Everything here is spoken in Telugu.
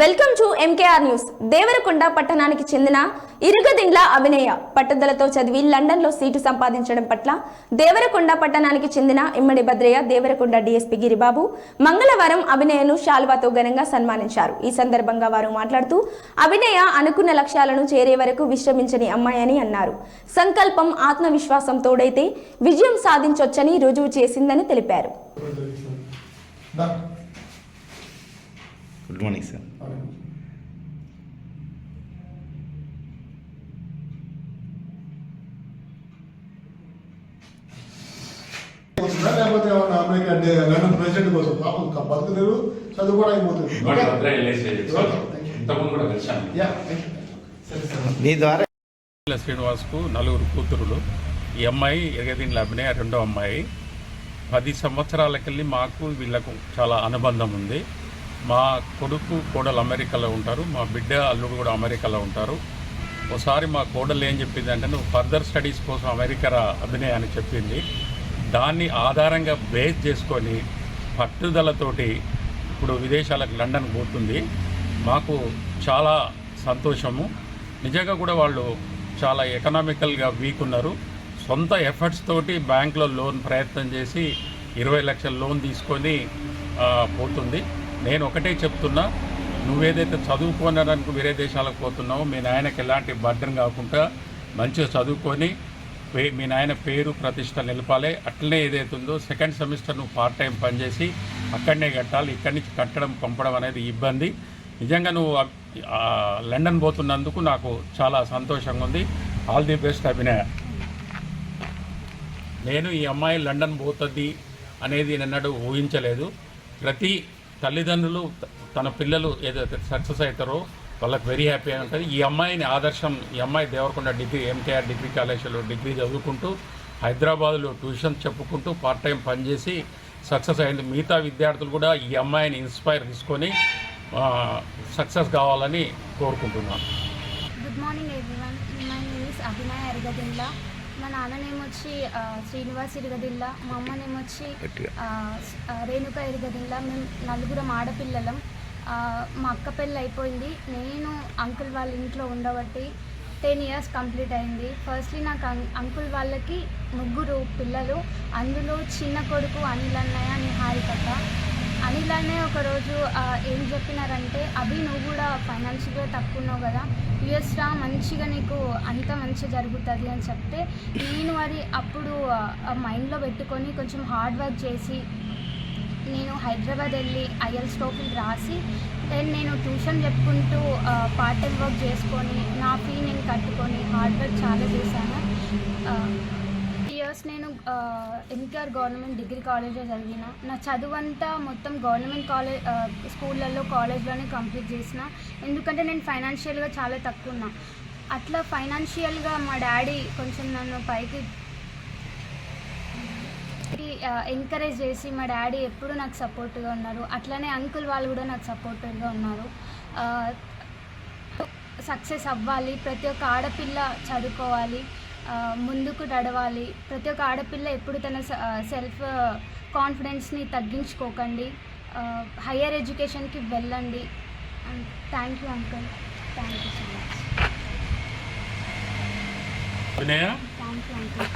Welcome to MKR news Devarakonda పట్టణానికి చెందిన ఇరుగదిండ్ల అభినయ పట్టుదలతో చదివి లండన్లో సీటు సంపాదించడం పట్ల దేవరకొండ పట్టణానికి చెందిన ఇమ్మడి భద్రయ్య దేవరకొండ డీఎస్పీ గిరిబాబు మంగళవారం అభినయను శాల్వాతో ఘనంగా సన్మానించారు. ఈ సందర్భంగా వారు మాట్లాడుతూ అభినయ అనుకున్న లక్ష్యాలను చేరే వరకు విశ్రమించని అమ్మాయని అన్నారు. సంకల్పం ఆత్మవిశ్వాసం తోడైతే విజయం సాధించొచ్చని రుజువు చేసిందని తెలిపారు. Good morning sir? లేకపోతే ఏమన్నా అమెరికా లండన్ ప్రెసిడెంట్ కోసం పాపం అయిపోతుంది మీ ద్వారా శ్రీనివాస్కు నలుగురు కూతురులు. ఈ అమ్మాయి ఎగదీని అభినయ రెండో అమ్మాయి. పది సంవత్సరాలకెళ్ళి మాకు వీళ్ళకు చాలా అనుబంధం ఉంది. మా కొడుకు కోడలు అమెరికాలో ఉంటారు మా బిడ్డ అల్లుడు కూడా అమెరికాలో ఉంటారు. ఒకసారి మా కోడలు ఏం చెప్పింది అంటే నువ్వు ఫర్దర్ స్టడీస్ కోసం అమెరికా రా అభినయ అని చెప్పింది. దాన్ని ఆధారంగా బేస్ చేసుకొని పట్టుదలతోటి ఇప్పుడు విదేశాలకు లండన్ పోతుంది. మాకు చాలా సంతోషము. నిజంగా కూడా వాళ్ళు చాలా ఎకనామికల్గా వీక్ ఉన్నారు. సొంత ఎఫర్ట్స్ తోటి బ్యాంక్లో లోన్ ప్రయత్నం చేసి ఇరవై లక్షల లోన్ తీసుకొని పోతుంది. నేను ఒకటే చెప్తున్నా నువ్వేదైతే చదువుకోనడానికి వేరే దేశాలకు పోతున్నావో మీ నాయనకి ఎలాంటి బర్డన్ కాకుండా మంచిగా చదువుకొని పే- మీ నాయన పేరు ప్రతిష్ట నిలపాలి. అట్లనే ఏదైతే ఉందో సెకండ్ సెమిస్టర్ నువ్వు పార్ట్ టైం పనిచేసి అక్కడనే కట్టాలి. ఇక్కడి నుంచి కట్టడం పంపడం అనేది ఇబ్బంది. నిజంగా నువ్వు లండన్ పోతున్నందుకు నాకు చాలా సంతోషంగా ఉంది. All the best Abhinaya. నేను ఈ అమ్మాయి లండన్ పోతుంది అనేది నిన్నడు ఊహించలేదు. ప్రతి తల్లిదండ్రులు త- తన పిల్లలు ఏదైతే సక్సెస్ అవుతారో వాళ్ళకి వెరీ హ్యాపీ ఉంటుంది. ఈ అమ్మాయిని ఆదర్శం ఈ అమ్మాయి దేవరకొండ డిగ్రీ ఎంకేఆర్ డిగ్రీ కాలేజీలో డిగ్రీ చదువుకుంటూ హైదరాబాద్లో ట్యూషన్ చెప్పుకుంటూ పార్ట్ టైం పనిచేసి సక్సెస్ అయింది. మిగతా విద్యార్థులు కూడా ఈ అమ్మాయిని ఇన్స్పైర్ తీసుకొని సక్సెస్ కావాలని కోరుకుంటున్నాను. Good morning everyone my name is Abhinay మా నాన్న నేమ్ వచ్చి ఆ, శ్రీనివాస్ ఇరగదిల్లా మా అమ్మ నేమ్ వచ్చి గట్టిగా. ఆ, స్- ఆ, రేణుక ఇరగదిల్లా మేము నలుగురం ఆడపిల్లలం. మా అక్క పెళ్ళి అయిపోయింది నేను అంకుల్ వాళ్ళ ఇంట్లో ఉండబట్టి టెన్ ఇయర్స్ కంప్లీట్ అయింది. ఫస్ట్లీ నాకు అంకుల్ వాళ్ళకి ముగ్గురు పిల్లలు. అందులో చిన్న కొడుకు అనిల్ అన్నయ్య నిహారికత అనిల్ ఒకరోజు ఏం చెప్పినారంటే అభి నువ్వు కూడా ఫైనాన్షియల్గా తక్కువ ఉన్నావు కదా. యుఎస్ రా మంచిగా నీకు అంత మంచిగా జరుగుతుంది అని చెప్తే నేను అది అప్పుడు మైండ్లో పెట్టుకొని కొంచెం హార్డ్ వర్క్ చేసి నేను హైదరాబాద్ వెళ్ళి ఐఎల్స్ టోఫిల్ రాసి దెన్ నేను ట్యూషన్ చెప్పుకుంటూ పార్ట్ టైం వర్క్ చేసుకొని నా ఫీ నేను కట్టుకొని హార్డ్ వర్క్ చాలా చేశాను. ఇయర్స్ నేను ఎన్టీఆర్ గవర్నమెంట్ డిగ్రీ కాలేజ్లో చదివిన. నా చదువు అంతా మొత్తం గవర్నమెంట్ కాలేజ్ స్కూళ్ళల్లో కాలేజ్లోనే కంప్లీట్ చేసిన. ఎందుకంటే నేను ఫైనాన్షియల్గా చాలా తక్కువ ఉన్నా. అట్లా ఫైనాన్షియల్గా మా డాడీ కొంచెం నన్ను పైకి ఎంకరేజ్ చేసి మా డాడీ ఎప్పుడు నాకు సపోర్ట్గా ఉన్నారు. అట్లనే అంకుల్ వాళ్ళు కూడా నాకు సపోర్టివ్గా ఉన్నారు. సక్సెస్ అవ్వాలి. ప్రతి ఒక్క ఆడపిల్ల చదువుకోవాలి. ముందుకు నడవాలి. ప్రతి ఒక్క ఆడపిల్ల ఎప్పుడు తన సెల్ఫ్ కాన్ఫిడెన్స్ని తగ్గించుకోకండి. హయ్యర్ ఎడ్యుకేషన్కి వెళ్ళండి. Thank you uncle thank you so much thank you uncle